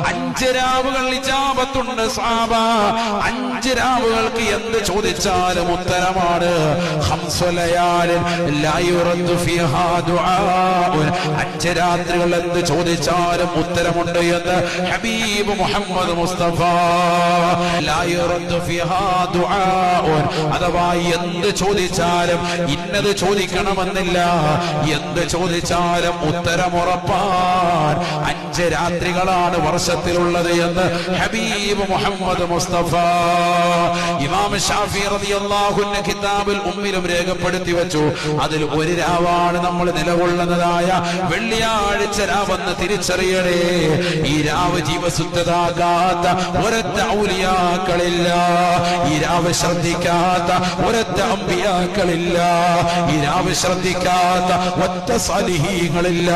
അഞ്ച് രാവുകൾ ഇജാബത്തുണ്ട് സാബ. അഞ്ച് രാവുകൾക്ക് എന്ത് ചോദിച്ചാലും ഉത്തരമാണ്. അഞ്ച് രാത്രികൾ എന്ത് ചോദിച്ചാലും ഉത്തരമുണ്ട് എന്ന് ഹബീബ് മുഹമ്മദ് മുസ്തഫ. അഥവാ എന്ത് ചോദിച്ചാലും ഇന്നത് ചോദിക്കണമെന്നില്ല. എന്ത് ചോദിച്ചാലും ഉത്തരമുറപ്പാൻ. അഞ്ച് രാത്രികളാണ് വർഷത്തിലുള്ളത് എന്ന് ഹബീബ് മുഹമ്മദ് മുസ്തഫ. ഇമാം ഷാഫി റളിയല്ലാഹുവിന്റെ കിതാബിൽ ഉമ്മിലും രേഖപ്പെടുത്തി വെച്ചു. അതിൽ ഒരു രാവാണ് നമ്മൾ നിലകൊള്ളുന്നതായ വെള്ളിയാഴ്ച രാവെന്ന് തിരിച്ചറിയണേ. ഈ രാവ് ജീവസുദ്ധതാകാത്ത ഒരൊറ്റ ഔലിയാക്കളില്ല. ഈ രാവ് ശ്രദ്ധിക്കാത്ത ഒരൊറ്റ അമ്പിയാക്കളില്ല. ഈ രാവ് ശ്രദ്ധിക്കാത്ത ഒറ്റ സലിഹീങ്ങളില്ല.